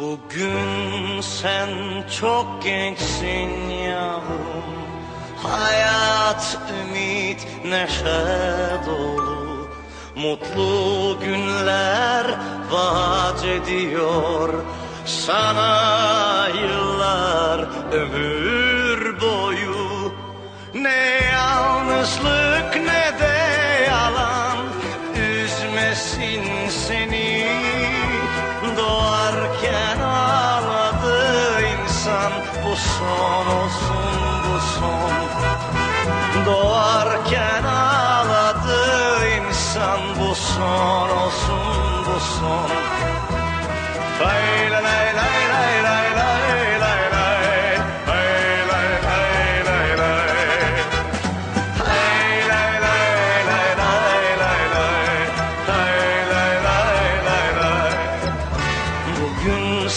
Bugün sen çok gençsin yavrum. Hayat, ümit, neşe dolu. Mutlu günler vaat ediyor. Sana yıllar ömür boyu. Ne yalnızlık ne de yalan. Üzmesin seni bu son olsun bu son Doğarken ağladı insan bu son olsun bu son Lay lay lay lay lay lay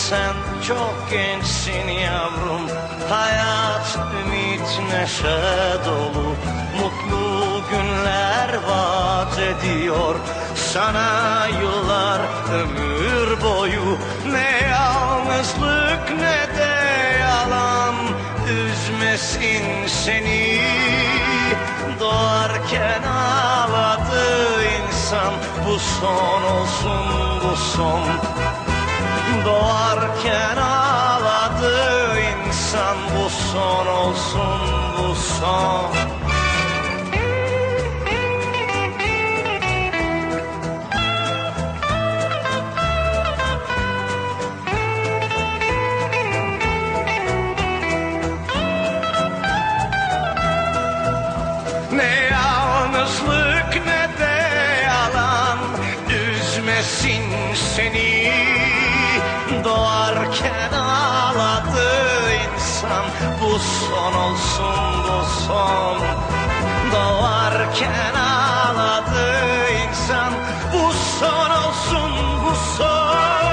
Sen çok gençsin yavrum. Hayat, ümit, neşe dolu. Mutlu günler vaat ediyor. Sana yıllar ömür boyu. Ne yalnızlık ne de yalan. Üzmesin seni. Doğarken ağladı insan. Bu son olsun bu son son olsun bu son. Ne yalnızlık ne de yalan Üzmesin seni istersen bu son olsun bu son. Doğarken ağladı insan bu son olsun bu son.